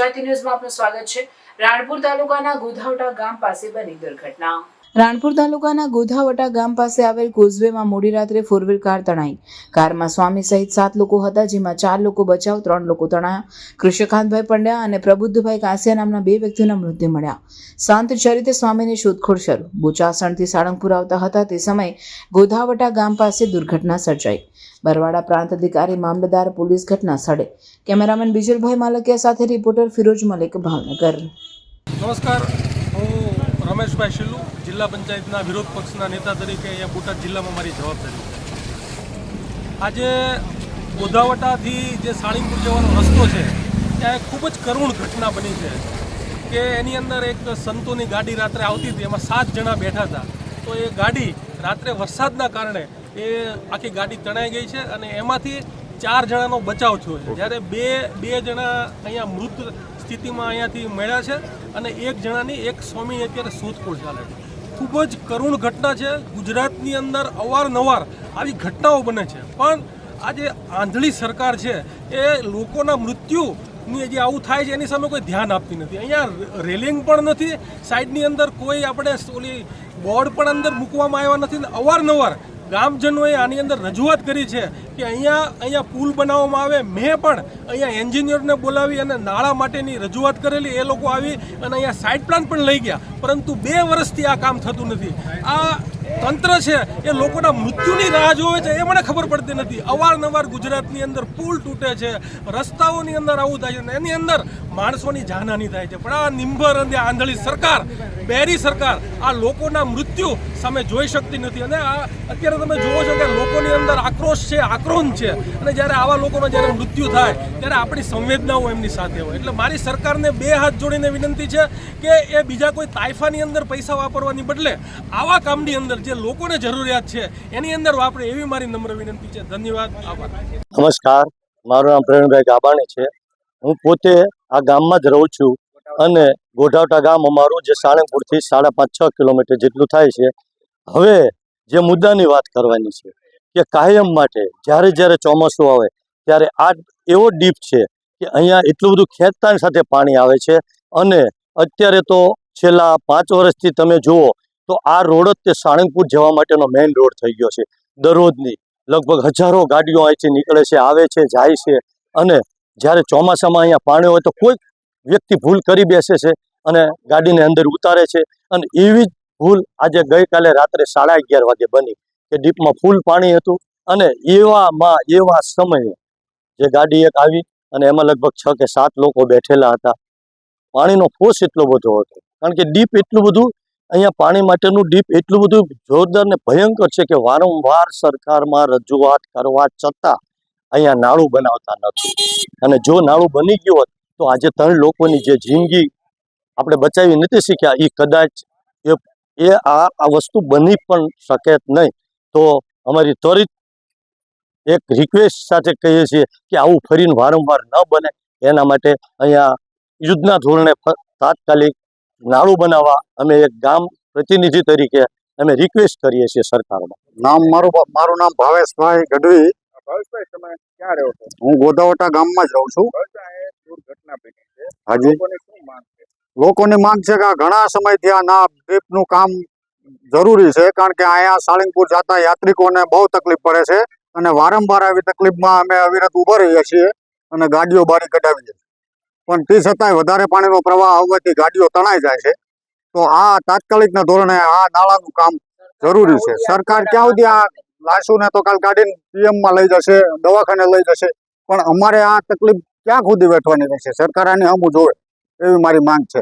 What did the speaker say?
ગુજરાતી ન્યૂઝમાં આપનું સ્વાગત છે. રાણપુર તાલુકાના ગોધાવટા ગામ પાસે બની દુર્ઘટના. રાણપુર તાલુકાના ગોધાવટા ગામ પાસે આવેલ કોઝવેમાં મોડી રાત્રે ફોર કાર તણાઈ. કારમાં સ્વામી સહિત સાત લોકો હતા, જેમાં ચાર લોકો બચાવ, ત્રણ લોકો તણાયા. કૃષ્ણકાંતભાઈ પંડ્યા અને પ્રબુદ્ધભાઈ કાંસિયા નામના બે વ્યક્તિઓના મૃત્યુ મળ્યા. શાંત ચરિતે સ્વામીની શોધખોળ શરૂ. બોચાસણથી સાળંગપુર આવતા હતા તે સમયે ગોધાવટા ગામ પાસે દુર્ઘટના સર્જાઈ. બરવાડા પ્રાંત અધિકારી, મામલતદાર, પોલીસ ઘટના સ્થળે. કેમેરામેન બિજલભાઈ માલકિયા સાથે રિપોર્ટર ફિરોજ મલિક, ભાવનગર. નમસ્કાર. રમેશભાઈ શિલ્લુ, જિલ્લા પંચાયતના વિરોધ પક્ષના નેતા તરીકે અહીંયા બોટાદ જિલ્લામાં મારી જવાબદારી છે. આજે ગોધાવટાથી જે સાળીમપુર જવાનો રસ્તો છે, ત્યાં એક ખૂબ જ કરુણ ઘટના બની છે કે એની અંદર એક સંતોની ગાડી રાત્રે આવતી હતી, એમાં સાત જણા બેઠા હતા. તો એ ગાડી રાત્રે વરસાદના કારણે એ આખી ગાડી તણાઈ ગઈ છે અને એમાંથી ચાર જણાનો બચાવ થયો છે. જ્યારે બે બે જણા અહીંયા મૃત સ્થિતિમાં અહીંયાથી મળ્યા છે અને એક જણાની એક સ્વામીની અત્યારે શોધખોળ ચાલે છે. ખૂબ જ કરુણ ઘટના છે. ગુજરાતની અંદર અવારનવાર આવી ઘટનાઓ બને છે. પણ આ જે આંધળી સરકાર છે એ લોકોના મૃત્યુની જે આવું થાય છે એની સામે કોઈ ધ્યાન આપતી નથી. અહીંયા રેલિંગ પણ નથી. સાઈડની અંદર કોઈ આપણે ઓલી બોર્ડ પણ અંદર મૂકવામાં આવ્યા નથી ને અવારનવાર ગામજનોએ આની અંદર રજૂઆત કરી છે કે અહીંયા અહીંયા પુલ બનાવવામાં આવે. મેં પણ અહીંયા એન્જિનિયરને બોલાવી અને નાળા માટેની રજૂઆત કરેલી. એ લોકો આવી અને અહીંયા સાઇડ પ્લાન પણ લઈ ગયા. પરંતુ બે વર્ષથી આ કામ થતું નથી. આ તંત્ર છે, એ લોકોના મૃત્યુની રાહ જોવે છે. એ મને ખબર પડતી નથી. અવારનવાર ગુજરાતની અંદર પુલ તૂટે છે. રસ્તાઓની અંદર આવું થાય છે. એની અંદર માણસોની જાનહાની થાય છે. પણ આ નિંભર અને આંધળી સરકાર, બેરી સરકાર, આ લોકોના મૃત્યુ સામે જોઈ શકતી નથી. અને આ અત્યારે તમે જુઓ છો કે લોકોની અંદર આક્રોશ છે, આક્રોન છે. અને જ્યારે આવા લોકોનો જ્યારે મૃત્યુ થાય, ત્યારે આપણી સંવેદનાઓ એમની સાથે હોય. એટલે મારી સરકારને બે હાથ જોડીને વિનંતી છે કે એ બીજા કોઈ તાઇફાની અંદર પૈસા વાપરવાની બદલે આવા કામની અંદર જે લોકોને જરૂરિયાત છે, એની અંદર વાપરે એવી મારી નમ્ર વિનંતી છે. ધન્યવાદ. આભાર. નમસ્કાર. મારું નામ પ્રવીણભાઈ ગાબાણી છે. હું પોતે આ ગામમાં જ રહું છું અને ગોઢાવટા ગામ અમારું જે સાળંગપુરથી સાડા પાંચ છ કિલોમીટર જેટલું થાય છે. હવે જે મુદ્દાની વાત કરવાની છે કે કાયમ માટે જ્યારે જ્યારે ચોમાસું આવે ત્યારે આ એવો ડીપ છે કે અહીંયા એટલું બધું ખેંચતાણ સાથે પાણી આવે છે અને અત્યારે તો છેલ્લા પાંચ વર્ષથી તમે જુઓ તો આ રોડ જ તે સાળંગપુર જવા માટેનો મેઇન રોડ થઈ ગયો છે. દરરોજની લગભગ હજારો ગાડીઓ અહીંથી નીકળે છે, આવે છે, જાય છે અને જ્યારે ચોમાસામાં અહીંયા પાણી હોય તો કોઈ વ્યક્તિ ભૂલ કરી બેસે છે અને ગાડીને અંદર ઉતારે છે. અને એવી જ ભૂલ આજે ગઈકાલે રાત્રે સાડા અગિયાર વાગે બની કે ડીપમાં ફૂલ પાણી હતું અને એવામાં એવા સમયે જે ગાડી એક આવી અને એમાં લગભગ છ કે સાત લોકો બેઠેલા હતા. પાણીનો ફોર્સ એટલો બધો હતો. કારણ કે ડીપ એટલું બધું અહીંયા પાણી માટેનું ડીપ એટલું બધું જોરદાર ને ભયંકર છે કે વારંવાર સરકારમાં રજૂઆત કરવા છતાં અહીંયા નાળું બનાવતા નથી અને જો નાળું બની ગયું હોત, તો આજે ત્રણ લોકોની જે જિંદગી આપણે બચાવી નથી શીખ્યા એ કદાચ એ એ આ આ વસ્તુ બની પણ શકે નહીં. તો અમારી ત્વરિત એક રિક્વેસ્ટ સાથે કહીએ છીએ કે આવું ફરીને વારંવાર ન બને. એના માટે અહીંયા યુદ્ધના ધોરણે તાત્કાલિક નાળું બનાવવા અમે એક ગામ પ્રતિનિધિ તરીકે અમે રિક્વેસ્ટ કરીએ છીએ સરકારમાં નામ મારું મારું નામ ભાવેશભાઈ ગઢવી. ભાવેશભાઈ તમે ક્યાં રહો છો? હું ગોદાવટા ગામમાં જ રહું છું. દુર્ઘટના બની છે. હાજી. લોકોની શું માંગ છે? લોકોની માંગ છે કે આ ઘણા સમયથી આ ના નું કામ જરૂરી છે કારણ કે અહીંયા સાળંગપુર જતા યાત્રિકોને બહુ તકલીફ પડે છે અને વારંવાર આવી તકલીફમાં અમે અવિરત ઊભા રહીએ છીએ અને ગાડીઓ બારી કઢાવીએ છીએ પણ તે છતાંય વધારે પાણીનો પ્રવાહ આવવાથી ગાડીઓ તણાઈ જાય છે. તો આ તાત્કાલિકના ધોરણે આ નાળાનું કામ જરૂરી છે. સરકાર ક્યાં સુધી આ લાશુને તો કાલ કાઢીને પીએમમાં લઈ જશે, દવાખાને લઈ જશે. પણ અમારે આ તકલીફ ક્યાં સુધી વેઠવાની રહેશે? સરકાર આની અમુ જોવે, એવી મારી માંગ છે.